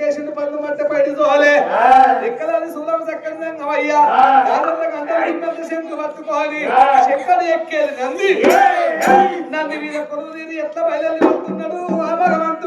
కేసిన పళ్ళు మట్ట పైడి తోలే ఇక్కడ సూలం చక్కని అయ్యా దారులకు అందరూ శంకు పట్టుకోవాలి. శంకరు ఎక్కేది నంది. నంది మీద తీరి ఎట్లా బయలుదేరి వస్తున్నాడు ఆ భగవంతుడు.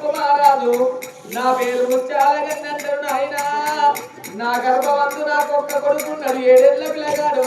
కుమారాలు నా పేరు ముత్యాలగన్నంటారు నాయన నా గర్భవంతు నాకు ఒక్క కొడుకున్నాడు ఏడేళ్ళ పిల్లగాడు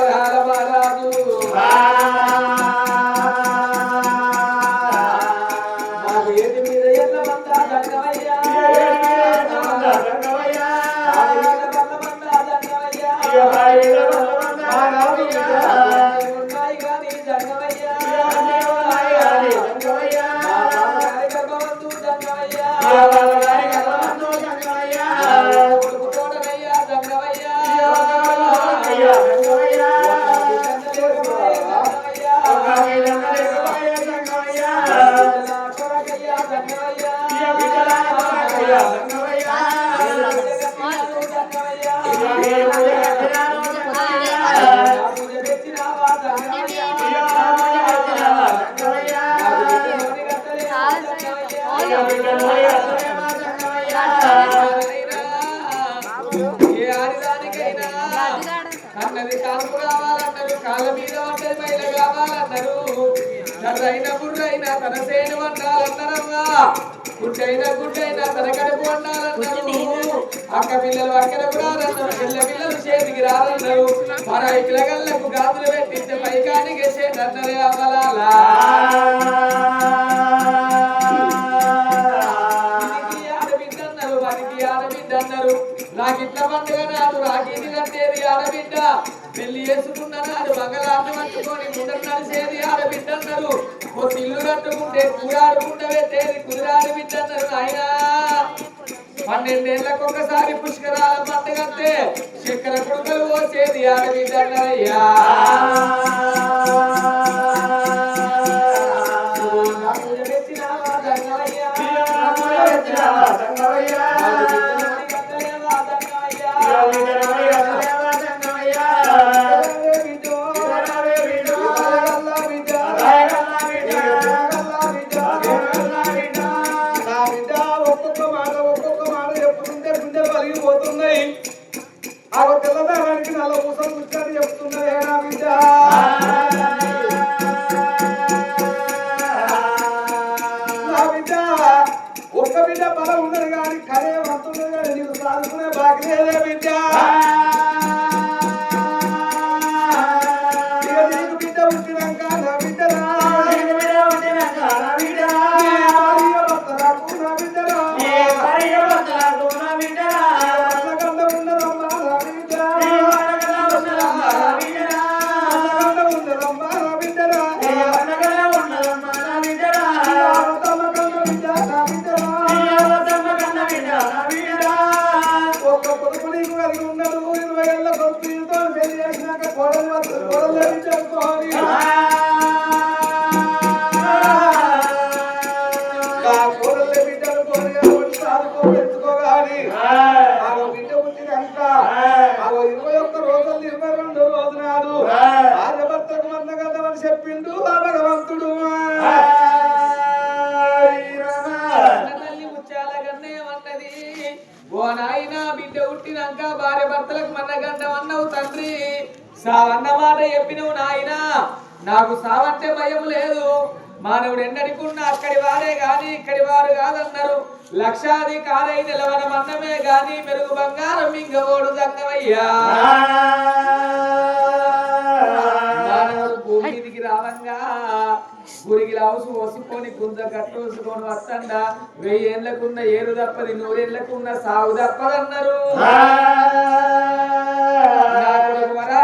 ఆడిదానికైనా? అన్నది కాపు కావాలన్నారు కాళ్ళ మీద ఉంటది మహిళ కావాలన్నారు కర్రైన బుర్రైన తన సేను వండాలన్నారమ్మా గుడ్డైనా గుడ్డైనా తన కడుపు వండాలన్నారు అక్క పిల్లలు అక్కడ కూడా రాలన్నారు పిల్ల పిల్లలు చేతికి రాలన్నారు మన పిల్లగల్లకు గాజులు పెట్టించే పైకానికి చేసేటన్నరే అవ్వలాలా అన్నారు నాకు ఇట్ల పండుగ నాడు రాఖీని కట్టేది ఆడబిడ్డ? పెళ్ళి చేసుకున్న నాడు బంగళాన్ని పట్టుకొని ముందర నడిచేది ఆడబిడ్డ అన్నారు ఓ ఇల్లు కట్టుకుంటే కూడాడుకుంటే పెట్టేది కుదిరాడు బిడ్డ అన్నారు ఆయన పన్నెండేళ్ళకు ఒకసారి పుష్కరాల పండుగంటే శంకర కొడుకలు వచ్చేది ఆడబిడ్డ అన్నారయ్యా బిడ్డ బలం ఉన్నది కానీ కరే వ్రతం నీకు సాధుకునే బాకీ లేదే బిడ్డ. సావన్న మాట చెప్పినవు నాయనా. నాకు సావంటే భయం లేదు. మానవుడు ఎన్నడికున్న అక్కడి వారే గాని ఇక్కడి వారు కాదన్నారు. లక్షాది కారై నిలవన మన్నమే గాని మెరుగు బంగారం ఇంకవోడు దంగమయ్యా భూమిదికి రావంగా. గురికి లావుసు వసుకొని గుంజ కట్టుకొని వస్తండ. వెయ్యేళ్ళకున్న ఏరు తప్పది నూరేళ్ళకున్న సాగు తప్పదన్నారు. వరా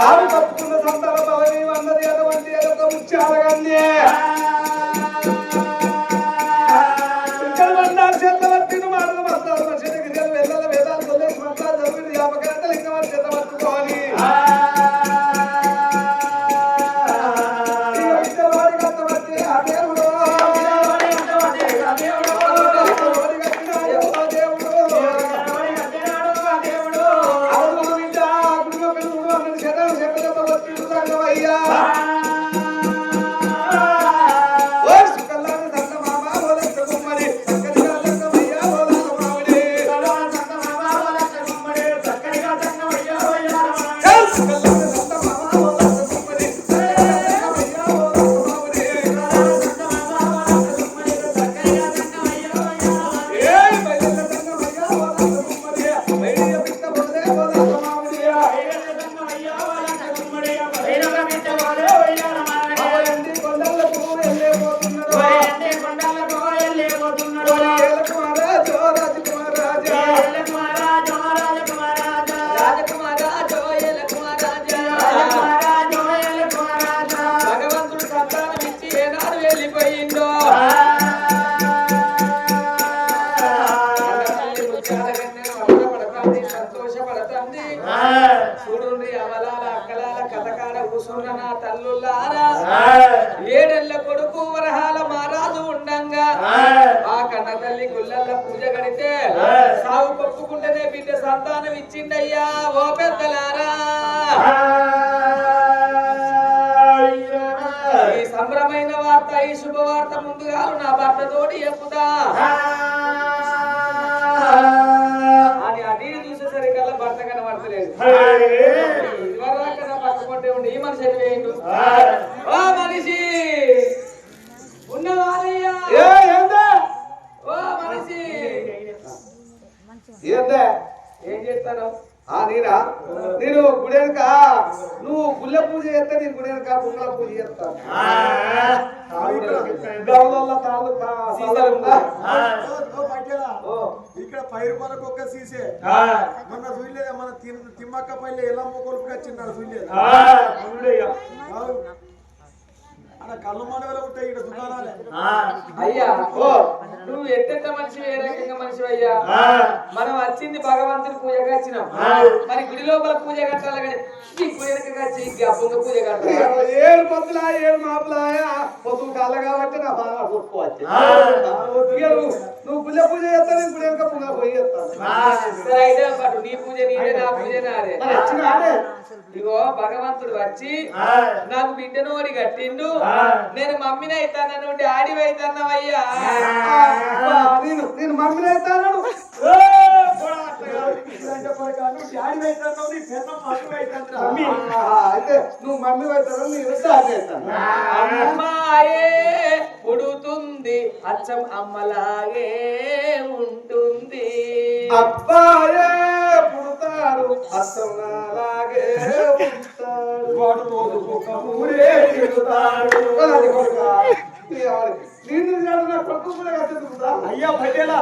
ఆరు తప్పు సంతానం ఇచ్చిండయ్యా ఓ పెద్దలారా. ఈ సంబరమైన వార్త ఈ శుభవార్త ముందుగా నా భర్త తోటి చెప్పుదా పైరు కొనకు ఒక్క సీసే. మొన్న చూడలేదా మన తిమ్మక్క పల్లె ఎలా మొక్కలు వచ్చిందా చూడలేదా? నువ్వు ఎత్తెంత మనం వచ్చింది భగవంతుని పూజ వచ్చినాం మరి గుడి లోపల పూజ కట్టాలి కానీ ఏడు పొత్తులా ఏడు పొద్దు కాబట్టి నువ్వు పూజ పూజ చేస్తాను. ఇప్పుడు నీ పూజ నా పూజ నాదే ఇగో భగవంతుడు వచ్చి నాకు బిడ్డను వాడి కట్టిండు. నేను మమ్మీని అవుతాను డాడీ అవుతానవయ్యా నేను నేను మమ్మీని అవుతాను ఇలాంటి కొడుకా, నువ్వు మమ్మీ. అవుతాను అమ్మాయే పుడుతుంది అచ్చం అమ్మలాగే ఉంటుంది. అబ్బాయే పుడతాడు అసలు నాలాగే ఉంటాడు వాడు రోజుకు ఒక ఊరే తిరుగుతాడు. అది కొడుకా. నీ ఆవిడ. నిన్ను కాదు నా కొడుకు కూడా కట్టేస్తుందా అయ్యా పటేలా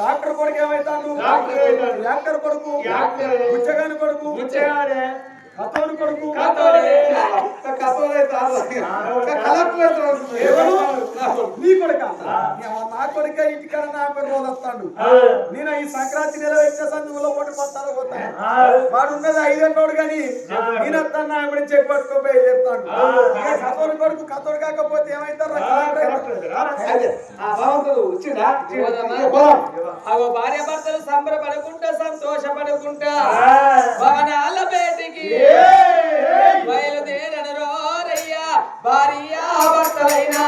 డాక్టర్ కొడుకు అవుతాడు. డాక్టర్ కొడుకు. బుచ్చగాని కొడుకు బుచ్చగాడే. కథోని కొడుకు నీ కొడుక నా కొడుక ఇంటికాడ నా పేరు రోజు వస్తాడు నేను ఈ సంక్రాంతి నెల వచ్చే సందులో వాడు ఉన్నది ఐదేళ్ళోడు కానీ నేను వస్తాను నా ఇప్పుడు చెక్ పట్టుకోపోయి చెప్తాడు. ఇక కథోని కొడుకు కథోడు కాకపోతే ఏమైతారు? భార్య భర్తలు సంబరపడుకుంటా సంతోషపడుకుంటా భవనాల బయటికి బయలుదేరను రోరయ్యా భార్య భర్తలైనా.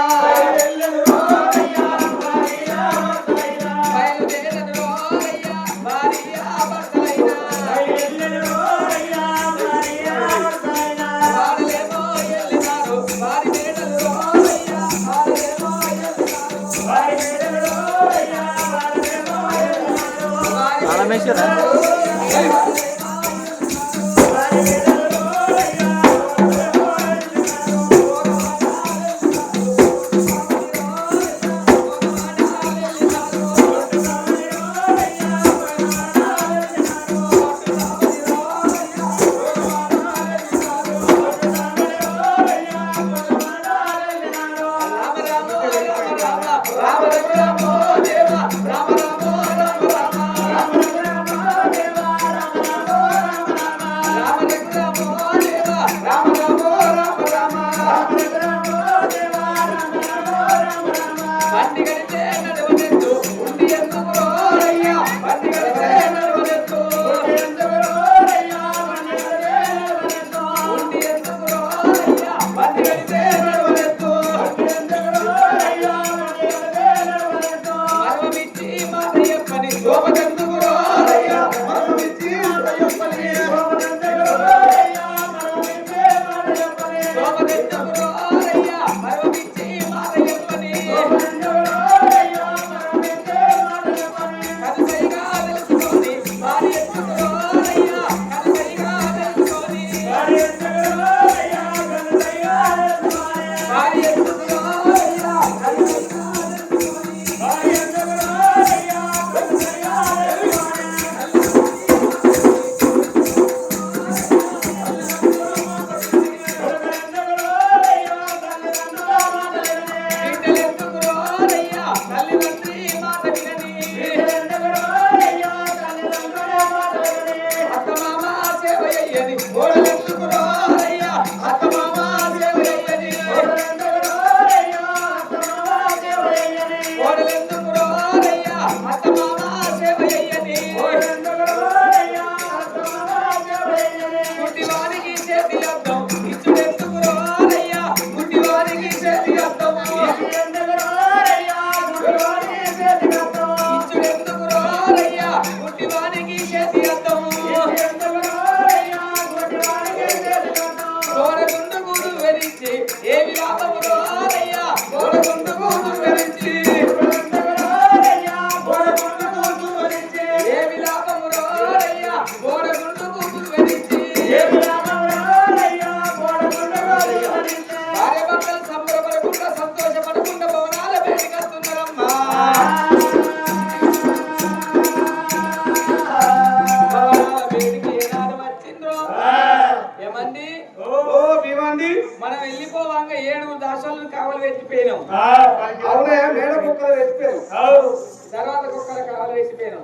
కాలు వేసిపోయినాం.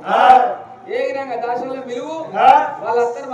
ఏ విధంగా దాసంలో మిలువు? వాళ్ళందరూ